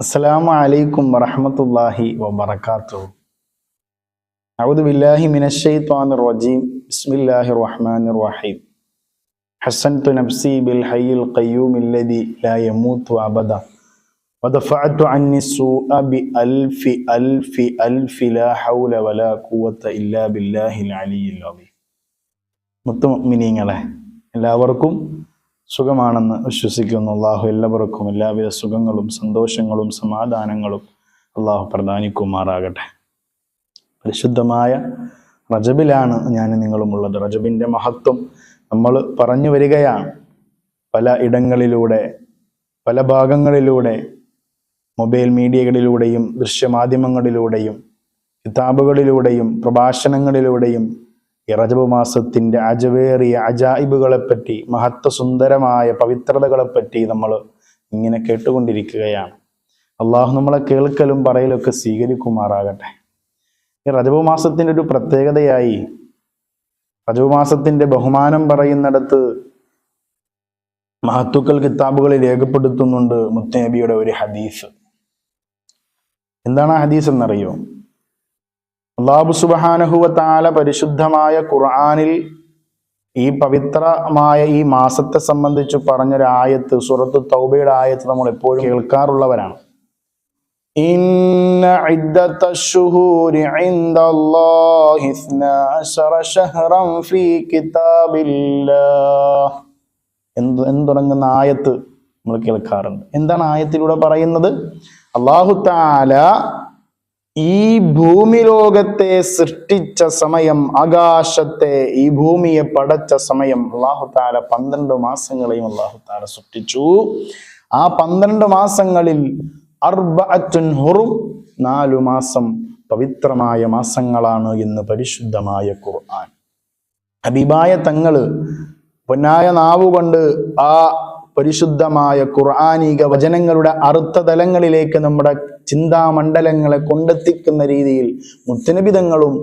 അസ്സലാമു അലൈക്കും വറഹമത്തല്ലാഹി വബർക്കാത്തു അഊദു ബില്ലാഹി മിനശ്ശൈത്വാനിർ റജീം ബിസ്മില്ലാഹിർ റഹ്മാനിർ റഹീം ഹസ്സൻതു നഫ്സി ബിൽ ഹയ്യിൽ ഖയ്യൂം അല്ലദി ലാ യമൂതു അബദ. ودفعت عني السوء بألف ألف ألف لا حول ولا قوة إلا بالله العلي العظيم മുത്തുമിനീങ്ങളെ എല്ലാവർക്കും സുഖമാണെന്ന് വിശ്വസിക്കുന്നു. അള്ളാഹു എല്ലാവർക്കും എല്ലാവിധ സുഖങ്ങളും സന്തോഷങ്ങളും സമാധാനങ്ങളും അള്ളാഹു പ്രധാനിക്കുമാറാകട്ടെ പരിശുദ്ധമായ റജബിലാണ് ഞാൻ നിങ്ങളുമുള്ളത്. റജബിന്റെ മഹത്വം നമ്മൾ പറഞ്ഞു വരികയാണ്. പല ഇടങ്ങളിലൂടെ പല ഭാഗങ്ങളിലൂടെ മൊബൈൽ മീഡിയകളിലൂടെയും ദൃശ്യമാധ്യമങ്ങളിലൂടെയും കിതാബുകളിലൂടെയും പ്രഭാഷണങ്ങളിലൂടെയും ഈ റജബ് മാസത്തിന്റെ അജവേറിയ അജായിബുകളെപ്പറ്റി മഹത്വസുന്ദരമായ പവിത്രതകളെപ്പറ്റി നമ്മൾ ഇങ്ങനെ കേട്ടുകൊണ്ടിരിക്കുകയാണ്. അള്ളാഹു നമ്മളെ കേൾക്കലും പറയലൊക്കെ സ്വീകരിക്കുമാറാകട്ടെ. ഈ റജബ് മാസത്തിന്റെ ഒരു പ്രത്യേകതയായി റജബ് മാസത്തിന്റെ ബഹുമാനം പറയുന്നിടത്ത് മഹത്തുക്കൾ കിതാബുകളിൽ രേഖപ്പെടുത്തുന്നുണ്ട് മുത്തനബിയുടെ ഒരു ഹദീസ്. എന്താണ് ആ ഹദീസ് എന്നറിയോ? അള്ളാഹു സുബാനഹുവ താല പരിശുദ്ധമായ ഖുർആാനിൽ ഈ പവിത്രമായ ഈ മാസത്തെ സംബന്ധിച്ച് പറഞ്ഞൊരു ആയത്ത് സുറത്ത് തൗബയുടെ ആയത്ത് നമ്മൾ എപ്പോഴും കേൾക്കാറുള്ളവരാണ് إن عدة الشهور عند الله اثنا عشر شهرا في كتاب الله എന്ത് എന്ന് തുടങ്ങുന്ന ആയത്ത് നമ്മൾ കേൾക്കാറുണ്ട് എന്താണ് ആയത്തിലൂടെ പറയുന്നത് അള്ളാഹു താല ഈ ഭൂമി ലോകത്തെ സൃഷ്ടിച്ച സമയം ആകാശത്തെ ഈ ഭൂമിയെ പടച്ച സമയം അള്ളാഹു താല പന്ത്രണ്ട് മാസങ്ങളെയും അള്ളാഹു താല സൃഷ്ടിച്ചു. ആ പന്ത്രണ്ട് മാസങ്ങളിൽ അർബഅത്തുൻ ഹുറും നാലു മാസം പവിത്രമായ മാസങ്ങളാണ് എന്ന് പരിശുദ്ധമായ ഖുർആൻ. ഹബീബായ തങ്ങൾ പൊന്നായ നാവുകൊണ്ട് ആ പരിശുദ്ധമായ ഖുർആാനിക വചനങ്ങളുടെ അർത്ഥതലങ്ങളിലേക്ക് നമ്മുടെ ചിന്താമണ്ഡലങ്ങളെ കൊണ്ടെത്തിക്കുന്ന രീതിയിൽ മുത്തനബിതങ്ങളും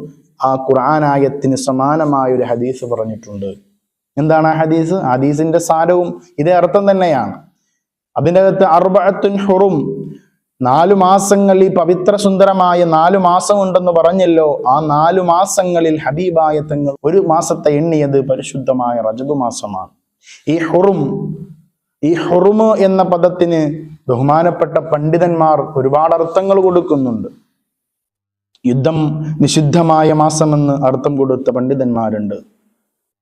ആ ഖുർആാനായത്തിന് സമാനമായ ഒരു ഹദീസ് പറഞ്ഞിട്ടുണ്ട്. എന്താണ് ആ ഹദീസ്? ഹദീസിന്റെ സാരവും ഇതേ അർത്ഥം തന്നെയാണ്. അതിന്റെ അകത്ത് അർബഅത്തുൻ ഹുറും നാലു മാസങ്ങൾ ഈ പവിത്ര സുന്ദരമായ നാലു മാസം ഉണ്ടെന്ന് പറഞ്ഞല്ലോ ആ നാലു മാസങ്ങളിൽ ഹബീബായ തങ്ങൾ ഒരു മാസത്തെ എണ്ണിയത് പരിശുദ്ധമായ റജബ് മാസമാണ്. ഈ ഹുറും ഈ ഹുറുമ് എന്ന പദത്തിന് ബഹുമാനപ്പെട്ട പണ്ഡിതന്മാർ ഒരുപാട് അർത്ഥങ്ങൾ കൊടുക്കുന്നുണ്ട്. യുദ്ധം നിഷിദ്ധമായ മാസമെന്ന് അർത്ഥം കൊടുത്ത പണ്ഡിതന്മാരുണ്ട്.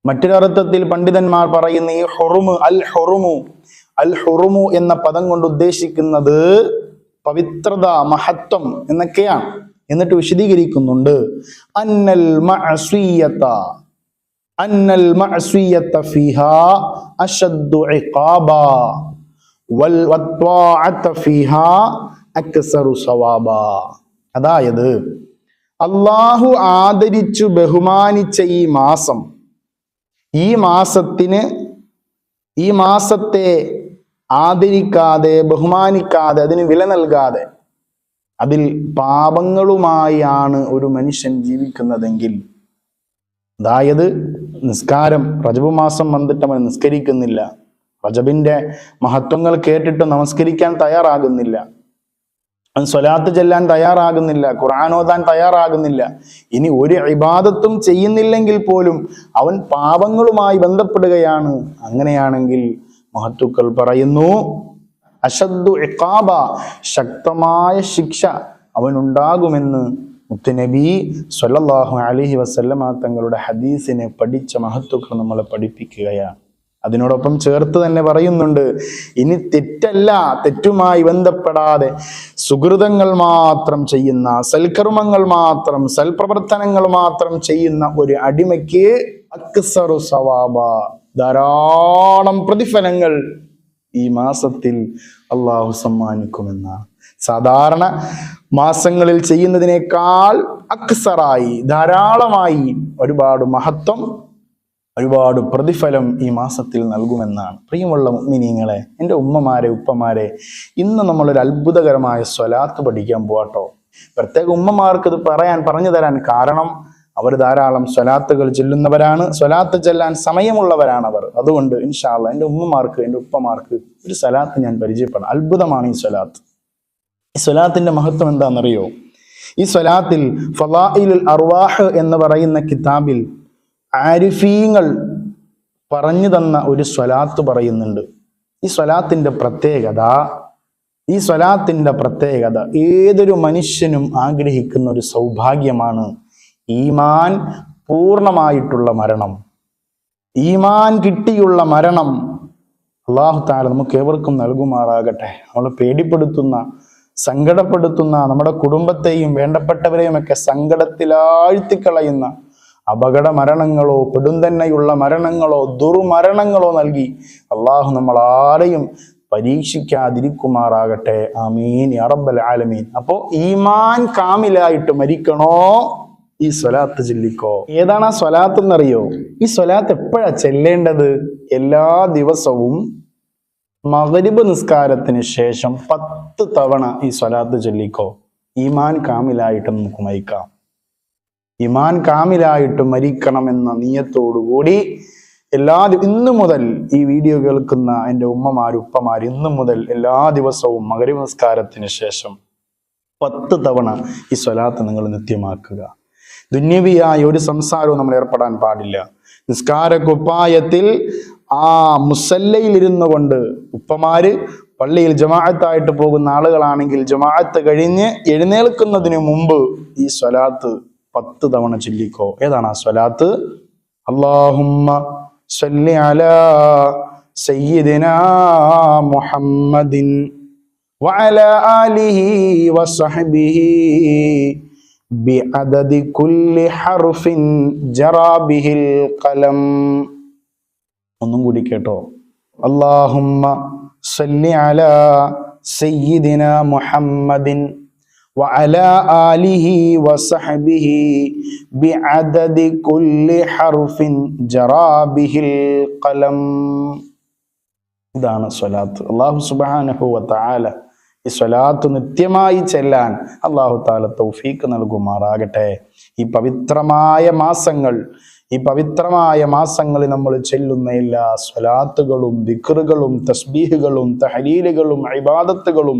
മറ്റൊരർത്ഥത്തിൽ പണ്ഡിതന്മാർ പറയുന്ന ഈ ഹൊറുമു അൽ ഹൊറുമു അൽ ഹൊറുമു എന്ന പദം കൊണ്ട് ഉദ്ദേശിക്കുന്നത് പവിത്രത മഹത്വം എന്നൊക്കെയാണ്. എന്നിട്ട് വിശദീകരിക്കുന്നുണ്ട്. അന്നൽ അന്നൽ വൽ അതായത് അള്ളാഹു ആദരിച്ചു ബഹുമാനിച്ച ഈ മാസം ഈ മാസത്തിന് ഈ മാസത്തെ ആദരിക്കാതെ ബഹുമാനിക്കാതെ അതിന് വില നൽകാതെ അതിൽ പാപങ്ങളുമായാണ് ഒരു മനുഷ്യൻ ജീവിക്കുന്നതെങ്കിൽ അതായത് നിസ്കാരം റജബ് മാസം വന്നിട്ട് അവൻ നിസ്കരിക്കുന്നില്ല. റജബിന്റെ മഹത്വങ്ങൾ കേട്ടിട്ട് നമസ്കരിക്കാൻ തയ്യാറാകുന്നില്ല. അവൻ സ്വലാത്ത് ചെല്ലാൻ തയ്യാറാകുന്നില്ല ഖുർആൻ ഓതാൻ തയ്യാറാകുന്നില്ല. ഇനി ഒരു ഇബാദത്തും ചെയ്യുന്നില്ലെങ്കിൽ പോലും അവൻ പാപങ്ങളുമായി ബന്ധപ്പെടുകയാണ്. അങ്ങനെയാണെങ്കിൽ മഹത്തുക്കൾ പറയുന്നു അശദ്ദു ഇഖാബ ശക്തമായ ശിക്ഷ അവനുണ്ടാകുമെന്ന് മുത്തുനബി സ്വല്ലല്ലാഹു അലഹി വസല്ലമ തങ്ങളുടെ ഹദീസിനെ പഠിച്ച മഹത്വക്കൾ നമ്മളെ പഠിപ്പിക്കുകയാണ്. അതിനോടൊപ്പം ചേർത്ത് തന്നെ പറയുന്നുണ്ട് ഇനി തെറ്റല്ല തെറ്റുമായി ബന്ധപ്പെടാതെ സുഹൃതങ്ങൾ മാത്രം ചെയ്യുന്ന സൽക്കർമ്മങ്ങൾ മാത്രം സൽപ്രവർത്തനങ്ങൾ മാത്രം ചെയ്യുന്ന ഒരു അടിമയ്ക്ക് അക്സറു സവാബ ധാരാളം പ്രതിഫലങ്ങൾ ഈ മാസത്തിൽ അള്ളാഹു സമ്മാനിക്കുമെന്നാണ്. സാധാരണ മാസങ്ങളിൽ ചെയ്യുന്നതിനേക്കാൾ അക്സറായി ധാരാളമായി ഒരുപാട് മഹത്വം ഒരുപാട് പ്രതിഫലം ഈ മാസത്തിൽ നൽകുമെന്നാണ്. പ്രിയമുള്ള മിനിങ്ങളെ എന്റെ ഉമ്മമാരെ ഉപ്പമാരെ ഇന്ന് നമ്മളൊരു അത്ഭുതകരമായ സ്വലാത്ത് പഠിക്കാൻ പോവാട്ടോ. പ്രത്യേക ഉമ്മമാർക്ക് ഇത് പറയാൻ പറഞ്ഞു തരാൻ കാരണം അവർ ധാരാളം സ്വലാത്തുകൾ ചെല്ലുന്നവരാണ്. സ്വലാത്ത് ചെല്ലാൻ സമയമുള്ളവരാണ് അവർ അതുകൊണ്ട് ഇൻഷാല്ല എന്റെ ഉമ്മമാർക്ക് എന്റെ ഉപ്പമാർക്ക് ഒരു സ്വലാത്ത് ഞാൻ പരിചയപ്പെടാം. അത്ഭുതമാണ് ഈ സ്വലാത്ത്. ഈ സ്വലാത്തിന്റെ മഹത്വം എന്താണെന്നറിയോ? ഈ സ്വലാത്തിൽ ഫലായിലുൽ അർവാഹ് എന്ന് പറയുന്ന കിതാബിൽ ആരിഫീങ്ങൾ പറഞ്ഞു തന്ന ഒരു സ്വലാത്ത് പറയുന്നുണ്ട്. ഈ സ്വലാത്തിന്റെ പ്രത്യേകത ഈ സ്വലാത്തിന്റെ പ്രത്യേകത ഏതൊരു മനുഷ്യനും ആഗ്രഹിക്കുന്ന ഒരു സൗഭാഗ്യമാണ് ഈമാൻ പൂർണമായിട്ടുള്ള മരണം. ഈമാൻ കിട്ടിയുള്ള മരണം അള്ളാഹു താല നമുക്ക് ഏവർക്കും നൽകുമാറാകട്ടെ. നമ്മളെ പേടിപ്പെടുത്തുന്ന സങ്കടപ്പെടുത്തുന്ന നമ്മുടെ കുടുംബത്തെയും വേണ്ടപ്പെട്ടവരെയും ഒക്കെ സങ്കടത്തിലാഴ്ത്തിക്കളയുന്ന അപകട മരണങ്ങളോ പെടുന്തന്നെയുള്ള മരണങ്ങളോ ദുർമരണങ്ങളോ നൽകി അള്ളാഹു നമ്മൾ ആരെയും പരീക്ഷിക്കാതിരിക്കുമാറാകട്ടെ. ആമീൻ. അറബൽ ആലമീൻ. അപ്പോ ഈമാൻ കാമിലായിട്ട് മരിക്കണോ? ഈ സ്വലാത്ത് ചൊല്ലിക്കോ. ഏതാണ് ആ സ്വലാത്ത് എന്നറിയോ ഈ സ്വലാത്ത് എപ്പോഴാ ചെല്ലേണ്ടത്? എല്ലാ ദിവസവും മകരിബ് നിസ്കാരത്തിന് ശേഷം പത്ത് തവണ ഈ സ്വലാത്ത് ചൊല്ലിക്കോ. ഈമാൻ കാമിലായിട്ട് നമുക്ക് മരിക്കാം. ഇമാൻ കാമിലായിട്ട് മരിക്കണമെന്ന നീയത്തോടുകൂടി എല്ലാ ഇന്നു മുതൽ ഈ വീഡിയോ കേൾക്കുന്ന എന്റെ ഉമ്മമാർ ഉപ്പമാർ ഇന്നു മുതൽ എല്ലാ ദിവസവും മകരിബ് നിസ്കാരത്തിന് ശേഷം പത്ത് തവണ ഈ സ്വലാത്ത് നിങ്ങൾ നിത്യമാക്കുക. ദുന്യവിയായ ഒരു സംസാരവും നമ്മൾ ഏർപ്പെടാൻ പാടില്ല. നിസ്കാര കുപ്പായത്തിൽ ആ മുസല്ലയിൽ ഇരുന്നു കൊണ്ട് ഉപ്പമാര് പള്ളിയിൽ ജമാഅത്തായിട്ട് പോകുന്ന ആളുകളാണെങ്കിൽ ജമാഅത്ത് കഴിഞ്ഞ് എഴുന്നേൽക്കുന്നതിന് മുമ്പ് ഈ സ്വലാത്ത് പത്ത് തവണ ചൊല്ലിക്കോ ഏതാണ് ആ സ്വലാത്ത് അള്ളാഹുമ്മ സല്ലി അലാ സയ്യിദിനാ മുഹമ്മദിൻ وعلى آله وصحبه بعدد كل حرف جرى به القلم ഒന്നും കൂടി കേട്ടോ അള്ളാഹുമ്മ സല്ലി അലാ സയ്യിദിന മുഹമ്മദിൻ وعلى آله وصحبه بعدد كل حرف جرى به القلم ഇതാണ് സ്വലാത്ത് അള്ളാഹു സുബാനഹു വത്താല ഈ സ്വലാത്ത് നിത്യമായി ചെല്ലാൻ അള്ളാഹു താല തൗഫീക്ക് നൽകുമാറാകട്ടെ ഈ പവിത്രമായ മാസങ്ങൾ ഈ പവിത്രമായ മാസങ്ങളിൽ നമ്മൾ ചെല്ലുന്ന എല്ലാ സ്വലാത്തുകളും ദിക്റുകളും തസ്ബീഹുകളും തഹലീലുകളും ഇബാദത്തുകളും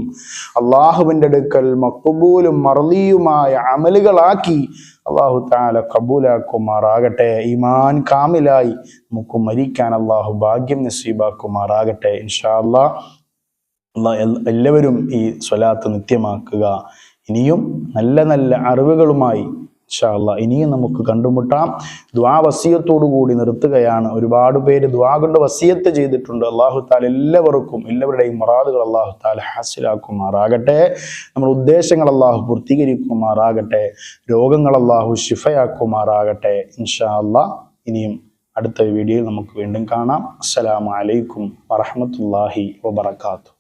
അള്ളാഹുവിന്റെ അടുക്കൽ മക്കുബൂലും മറലിയുമായ അമലുകളാക്കി അള്ളാഹു താല കബൂലാക്കുമാറാകട്ടെ. ഈമാൻ കാമിലായി നമുക്ക് മരിക്കാൻ അള്ളാഹു ഭാഗ്യം നസീബാക്കുമാറാകട്ടെ. ഇൻഷാ അള്ളാഹ് എല്ലാവരും ഈ സ്വലാത്ത് നിത്യമാക്കുക. ഇനിയും നല്ല നല്ല അറിവുകളുമായി ഇൻഷാ അള്ളാഹ് ഇനിയും നമുക്ക് കണ്ടുമുട്ടാം. ദ്വാ വസീയത്തോടു കൂടി നിർത്തുകയാണ്. ഒരുപാട് പേര് ദ്വാ കൊണ്ട് വസീയത്ത് ചെയ്തിട്ടുണ്ട്. അള്ളാഹു താല എല്ലാവർക്കും എല്ലാവരുടെയും മറാദുകൾ അള്ളാഹു താല ഹാസിലാക്കുമാറാകട്ടെ. നമ്മുടെ ഉദ്ദേശങ്ങൾ അള്ളാഹു പൂർത്തീകരിക്കുമാറാകട്ടെ. രോഗങ്ങൾ അള്ളാഹു ഷിഫയാക്കുമാറാകട്ടെ ഇൻഷാ ഇനിയും അടുത്ത വീഡിയോയിൽ നമുക്ക് വീണ്ടും കാണാം. അസ്സലാമു അലൈക്കും വറഹ്മത്തുള്ളാഹി വബറകാതുഹു.